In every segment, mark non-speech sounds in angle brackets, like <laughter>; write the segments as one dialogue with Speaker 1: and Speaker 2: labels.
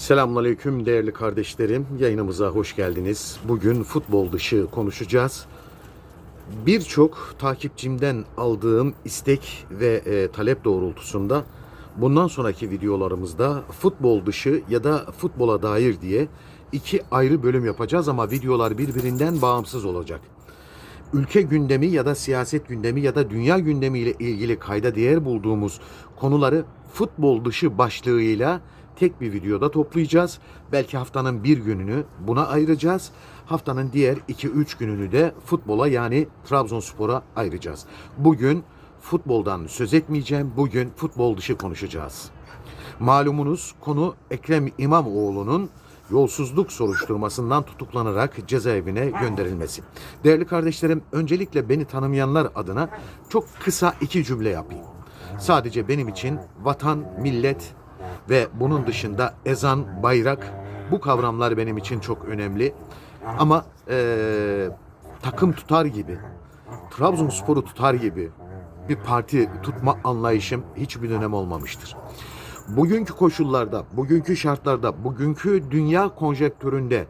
Speaker 1: Selamünaleyküm değerli kardeşlerim. Yayınımıza hoş geldiniz. Bugün futbol dışı konuşacağız. Birçok takipçimden aldığım istek ve e, talep doğrultusunda bundan sonraki videolarımızda futbol dışı ya da futbola dair diye iki ayrı bölüm yapacağız ama videolar birbirinden bağımsız olacak ülke gündemi ya da siyaset gündemi ya da dünya gündemiyle ilgili kayda değer bulduğumuz konuları futbol dışı başlığıyla tek bir videoda toplayacağız. Belki haftanın bir gününü buna ayıracağız. Haftanın diğer 2-3 gününü de futbola yani Trabzonspor'a ayıracağız. Bugün futboldan söz etmeyeceğim. Bugün futbol dışı konuşacağız. Malumunuz konu Ekrem İmamoğlu'nun yolsuzluk soruşturmasından tutuklanarak cezaevine gönderilmesi. Değerli kardeşlerim, öncelikle beni tanımayanlar adına çok kısa iki cümle yapayım. Sadece benim için vatan, millet ve bunun dışında ezan, bayrak bu kavramlar benim için çok önemli. Ama eee, takım tutar gibi, Trabzonspor'u tutar gibi bir parti tutma anlayışım hiçbir dönem olmamıştır. Bugünkü koşullarda, bugünkü şartlarda, bugünkü dünya konjektöründe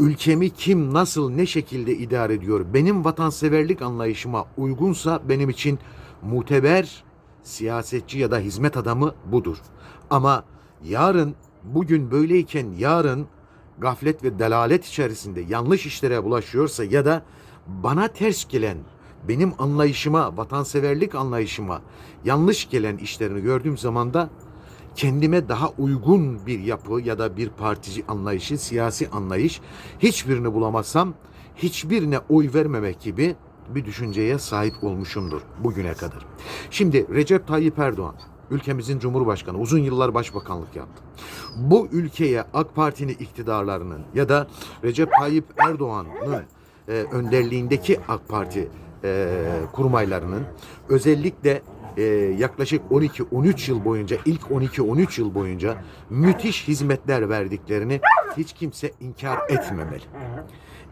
Speaker 1: ülkemi kim nasıl ne şekilde idare ediyor benim vatanseverlik anlayışıma uygunsa benim için muteber siyasetçi ya da hizmet adamı budur. Ama yarın bugün böyleyken yarın gaflet ve delalet içerisinde yanlış işlere bulaşıyorsa ya da bana ters gelen benim anlayışıma, vatanseverlik anlayışıma yanlış gelen işlerini gördüğüm zaman da kendime daha uygun bir yapı ya da bir partici anlayışı, siyasi anlayış hiçbirini bulamazsam hiçbirine oy vermemek gibi bir düşünceye sahip olmuşumdur bugüne kadar. Şimdi Recep Tayyip Erdoğan ülkemizin cumhurbaşkanı uzun yıllar başbakanlık yaptı. Bu ülkeye AK Parti'nin iktidarlarının ya da Recep Tayyip Erdoğan'ın e, önderliğindeki AK Parti e, kurmaylarının özellikle e, yaklaşık 12-13 yıl boyunca ilk 12-13 yıl boyunca müthiş hizmetler verdiklerini hiç kimse inkar etmemeli.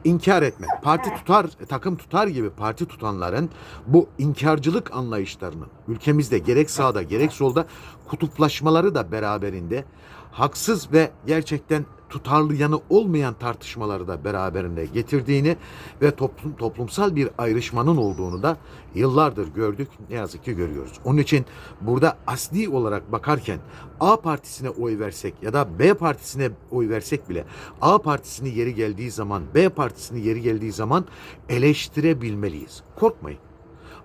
Speaker 1: İnkar etme. Parti tutar, takım tutar gibi parti tutanların bu inkarcılık anlayışlarının ülkemizde gerek sağda gerek solda kutuplaşmaları da beraberinde haksız ve gerçekten tutarlı yanı olmayan tartışmaları da beraberinde getirdiğini ve toplum, toplumsal bir ayrışmanın olduğunu da yıllardır gördük ne yazık ki görüyoruz. Onun için burada asli olarak bakarken A partisine oy versek ya da B partisine oy versek bile A partisini yeri geldiği zaman B partisini yeri geldiği zaman eleştirebilmeliyiz. Korkmayın.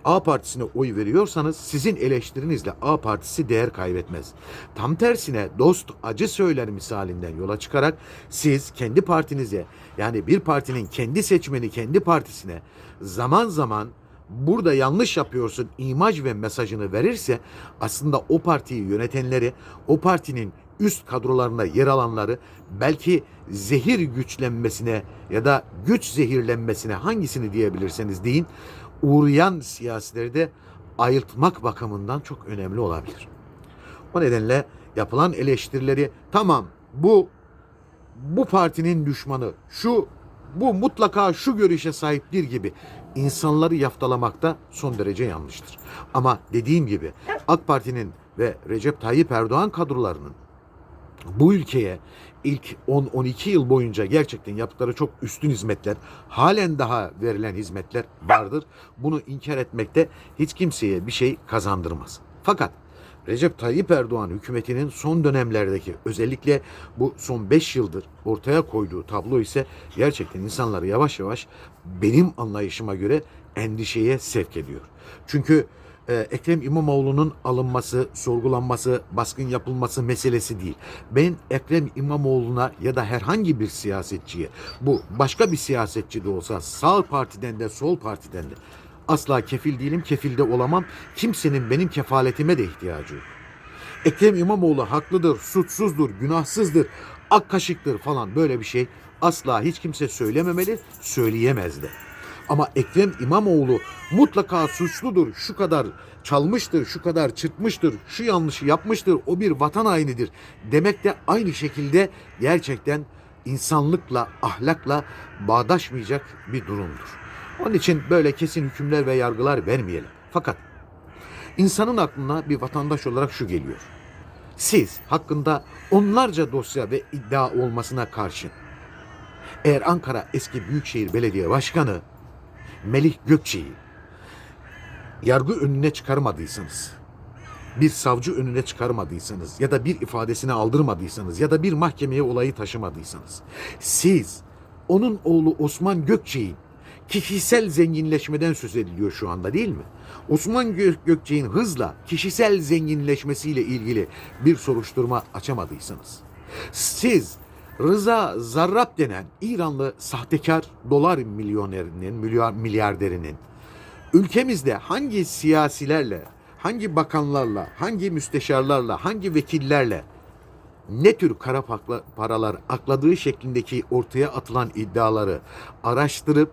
Speaker 1: A partisine oy veriyorsanız sizin eleştirinizle A partisi değer kaybetmez. Tam tersine dost acı söyler misalinden yola çıkarak siz kendi partinize yani bir partinin kendi seçmeni kendi partisine zaman zaman burada yanlış yapıyorsun imaj ve mesajını verirse aslında o partiyi yönetenleri o partinin üst kadrolarında yer alanları belki zehir güçlenmesine ya da güç zehirlenmesine hangisini diyebilirseniz deyin uğrayan siyasileri de ayıltmak bakımından çok önemli olabilir. O nedenle yapılan eleştirileri tamam bu bu partinin düşmanı şu bu mutlaka şu görüşe sahiptir gibi insanları yaftalamakta son derece yanlıştır. Ama dediğim gibi AK Parti'nin ve Recep Tayyip Erdoğan kadrolarının bu ülkeye ilk 10-12 yıl boyunca gerçekten yaptıkları çok üstün hizmetler, halen daha verilen hizmetler vardır. Bunu inkar etmekte hiç kimseye bir şey kazandırmaz. Fakat Recep Tayyip Erdoğan hükümetinin son dönemlerdeki özellikle bu son 5 yıldır ortaya koyduğu tablo ise gerçekten insanları yavaş yavaş benim anlayışıma göre endişeye sevk ediyor. Çünkü Ekrem İmamoğlu'nun alınması, sorgulanması, baskın yapılması meselesi değil. Ben Ekrem İmamoğlu'na ya da herhangi bir siyasetçiye, bu başka bir siyasetçi de olsa sağ partiden de sol partiden de asla kefil değilim, kefil de olamam. Kimsenin benim kefaletime de ihtiyacı yok. Ekrem İmamoğlu haklıdır, suçsuzdur, günahsızdır, ak kaşıktır falan böyle bir şey asla hiç kimse söylememeli, söyleyemez de. Ama Ekrem İmamoğlu mutlaka suçludur, şu kadar çalmıştır, şu kadar çırpmıştır, şu yanlışı yapmıştır, o bir vatan hainidir demek de aynı şekilde gerçekten insanlıkla, ahlakla bağdaşmayacak bir durumdur. Onun için böyle kesin hükümler ve yargılar vermeyelim. Fakat insanın aklına bir vatandaş olarak şu geliyor. Siz hakkında onlarca dosya ve iddia olmasına karşın eğer Ankara eski Büyükşehir Belediye Başkanı Melih Gökçe'yi yargı önüne çıkarmadıysanız, bir savcı önüne çıkarmadıysanız ya da bir ifadesini aldırmadıysanız ya da bir mahkemeye olayı taşımadıysanız siz onun oğlu Osman Gökçe'yi kişisel zenginleşmeden söz ediliyor şu anda değil mi? Osman Gö- Gökçe'nin hızla kişisel zenginleşmesiyle ilgili bir soruşturma açamadıysanız siz Rıza Zarrab denen İranlı sahtekar dolar milyonerinin, milyar, milyarderinin ülkemizde hangi siyasilerle, hangi bakanlarla, hangi müsteşarlarla, hangi vekillerle ne tür kara paralar akladığı şeklindeki ortaya atılan iddiaları araştırıp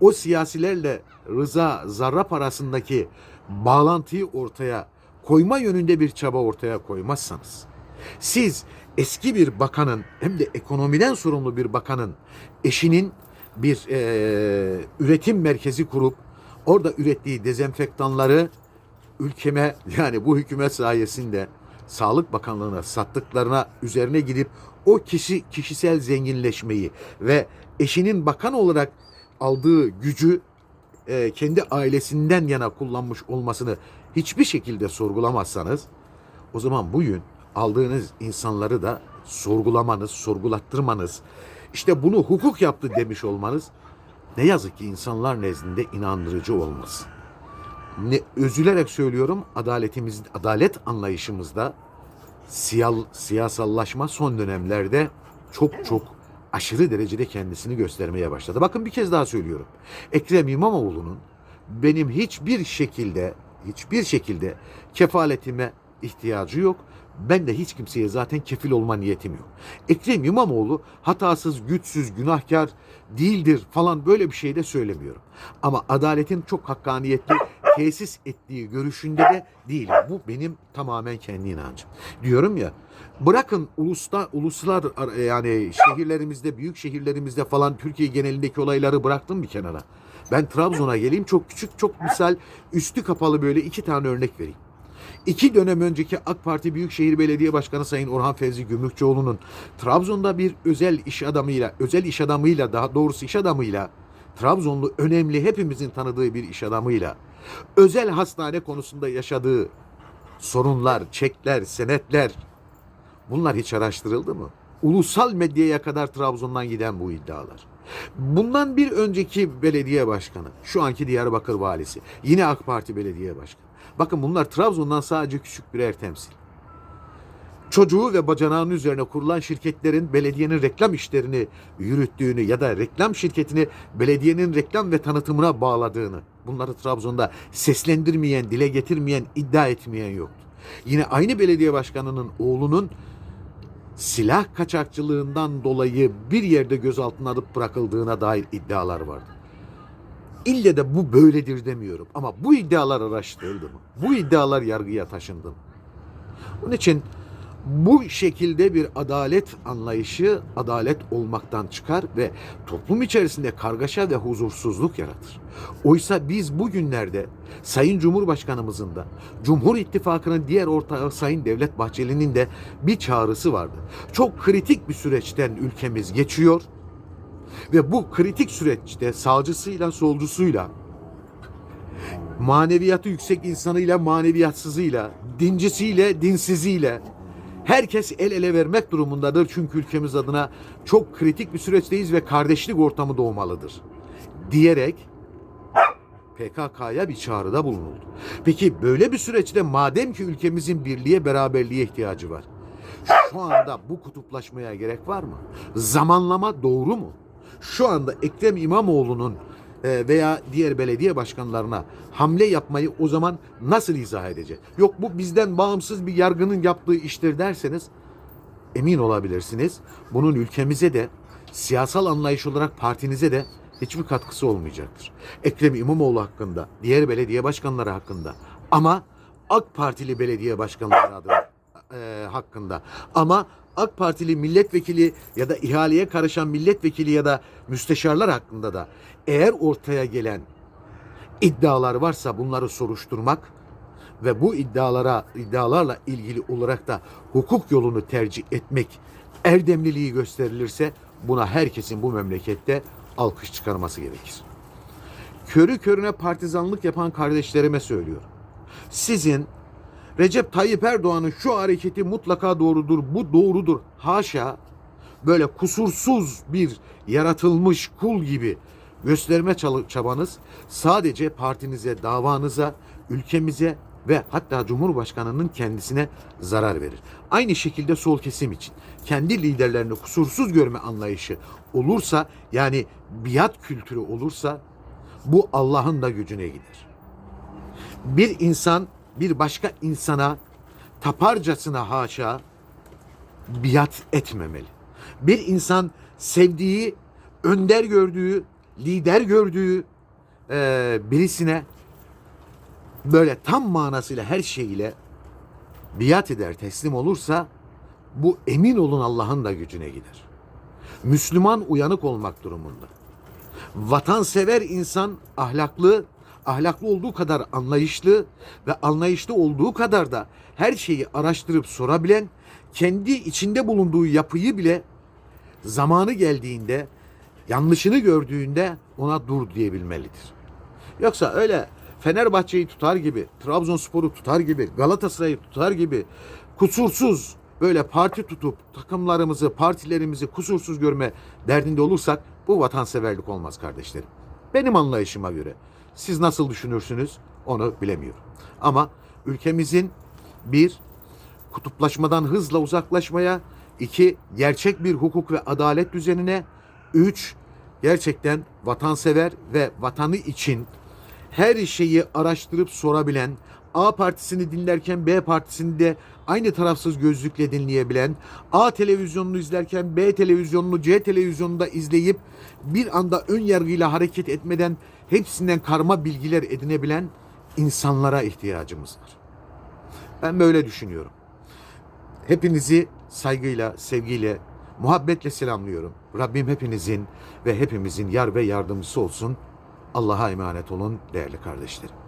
Speaker 1: o siyasilerle Rıza Zarrab arasındaki bağlantıyı ortaya koyma yönünde bir çaba ortaya koymazsanız siz eski bir bakanın hem de ekonomiden sorumlu bir bakanın eşinin bir eee, üretim merkezi kurup orada ürettiği dezenfektanları ülkeme <laughs> yani bu hükümet sayesinde Sağlık Bakanlığı'na sattıklarına üzerine gidip o kişi kişisel zenginleşmeyi ve eşinin bakan olarak aldığı gücü e, kendi ailesinden yana kullanmış olmasını hiçbir şekilde sorgulamazsanız o zaman bugün aldığınız insanları da sorgulamanız, sorgulattırmanız, işte bunu hukuk yaptı demiş olmanız ne yazık ki insanlar nezdinde inandırıcı olmaz. Ne, üzülerek söylüyorum adaletimiz, adalet anlayışımızda siyal, siyasallaşma son dönemlerde çok çok aşırı derecede kendisini göstermeye başladı. Bakın bir kez daha söylüyorum. Ekrem İmamoğlu'nun benim hiçbir şekilde hiçbir şekilde kefaletime ihtiyacı yok. Ben de hiç kimseye zaten kefil olma niyetim yok. Ekrem İmamoğlu hatasız, güçsüz, günahkar değildir falan böyle bir şey de söylemiyorum. Ama adaletin çok hakkaniyetli tesis ettiği görüşünde de değilim. Bu benim tamamen kendi inancım. Diyorum ya bırakın ulusta uluslar yani şehirlerimizde, büyük şehirlerimizde falan Türkiye genelindeki olayları bıraktım bir kenara. Ben Trabzon'a geleyim çok küçük, çok misal üstü kapalı böyle iki tane örnek vereyim. İki dönem önceki AK Parti Büyükşehir Belediye Başkanı Sayın Orhan Fevzi Gümrükçoğlu'nun Trabzon'da bir özel iş adamıyla, özel iş adamıyla daha doğrusu iş adamıyla Trabzonlu önemli hepimizin tanıdığı bir iş adamıyla özel hastane konusunda yaşadığı sorunlar, çekler, senetler bunlar hiç araştırıldı mı? Ulusal medyaya kadar Trabzon'dan giden bu iddialar. Bundan bir önceki belediye başkanı, şu anki Diyarbakır valisi, yine AK Parti belediye başkanı. Bakın bunlar Trabzon'dan sadece küçük birer temsil. Çocuğu ve bacanağının üzerine kurulan şirketlerin belediyenin reklam işlerini yürüttüğünü ya da reklam şirketini belediyenin reklam ve tanıtımına bağladığını, bunları Trabzon'da seslendirmeyen, dile getirmeyen, iddia etmeyen yoktu. Yine aynı belediye başkanının oğlunun silah kaçakçılığından dolayı bir yerde gözaltına alıp bırakıldığına dair iddialar vardı. İlle de bu böyledir demiyorum ama bu iddialar araştırıldı mı? Bu iddialar yargıya taşındı mı? Onun için bu şekilde bir adalet anlayışı adalet olmaktan çıkar ve toplum içerisinde kargaşa ve huzursuzluk yaratır. Oysa biz bugünlerde Sayın Cumhurbaşkanımızın da Cumhur İttifakı'nın diğer ortağı Sayın Devlet Bahçeli'nin de bir çağrısı vardı. Çok kritik bir süreçten ülkemiz geçiyor ve bu kritik süreçte sağcısıyla solcusuyla maneviyatı yüksek insanıyla maneviyatsızıyla, dincisiyle dinsiziyle herkes el ele vermek durumundadır. Çünkü ülkemiz adına çok kritik bir süreçteyiz ve kardeşlik ortamı doğmalıdır. Diyerek PKK'ya bir çağrıda bulunuldu. Peki böyle bir süreçte madem ki ülkemizin birliğe beraberliğe ihtiyacı var. Şu anda bu kutuplaşmaya gerek var mı? Zamanlama doğru mu? Şu anda Ekrem İmamoğlu'nun e, veya diğer belediye başkanlarına hamle yapmayı o zaman nasıl izah edecek? Yok bu bizden bağımsız bir yargının yaptığı iştir derseniz emin olabilirsiniz. Bunun ülkemize de siyasal anlayış olarak partinize de hiçbir katkısı olmayacaktır. Ekrem İmamoğlu hakkında, diğer belediye başkanları hakkında ama AK Partili belediye başkanları adına e, hakkında ama AK Partili milletvekili ya da ihaleye karışan milletvekili ya da müsteşarlar hakkında da eğer ortaya gelen iddialar varsa bunları soruşturmak ve bu iddialara iddialarla ilgili olarak da hukuk yolunu tercih etmek erdemliliği gösterilirse buna herkesin bu memlekette alkış çıkarması gerekir. Körü körüne partizanlık yapan kardeşlerime söylüyorum. Sizin Recep Tayyip Erdoğan'ın şu hareketi mutlaka doğrudur, bu doğrudur. Haşa böyle kusursuz bir yaratılmış kul gibi gösterme çabanız sadece partinize, davanıza, ülkemize ve hatta Cumhurbaşkanı'nın kendisine zarar verir. Aynı şekilde sol kesim için kendi liderlerini kusursuz görme anlayışı olursa yani biat kültürü olursa bu Allah'ın da gücüne gider. Bir insan bir başka insana taparcasına haşa biat etmemeli. Bir insan sevdiği, önder gördüğü, lider gördüğü eee, birisine böyle tam manasıyla her şeyiyle biat eder, teslim olursa bu emin olun Allah'ın da gücüne gider. Müslüman uyanık olmak durumunda. Vatansever insan ahlaklı, ahlaklı olduğu kadar anlayışlı ve anlayışlı olduğu kadar da her şeyi araştırıp sorabilen, kendi içinde bulunduğu yapıyı bile zamanı geldiğinde, yanlışını gördüğünde ona dur diyebilmelidir. Yoksa öyle Fenerbahçe'yi tutar gibi, Trabzonspor'u tutar gibi, Galatasaray'ı tutar gibi kusursuz böyle parti tutup takımlarımızı, partilerimizi kusursuz görme derdinde olursak bu vatanseverlik olmaz kardeşlerim. Benim anlayışıma göre. Siz nasıl düşünürsünüz onu bilemiyorum. Ama ülkemizin bir kutuplaşmadan hızla uzaklaşmaya, iki gerçek bir hukuk ve adalet düzenine, üç gerçekten vatansever ve vatanı için her şeyi araştırıp sorabilen, A partisini dinlerken B partisini de aynı tarafsız gözlükle dinleyebilen, A televizyonunu izlerken B televizyonunu C televizyonunda izleyip bir anda ön yargıyla hareket etmeden hepsinden karma bilgiler edinebilen insanlara ihtiyacımız var. Ben böyle düşünüyorum. Hepinizi saygıyla, sevgiyle, muhabbetle selamlıyorum. Rabbim hepinizin ve hepimizin yar ve yardımcısı olsun. Allah'a emanet olun değerli kardeşlerim.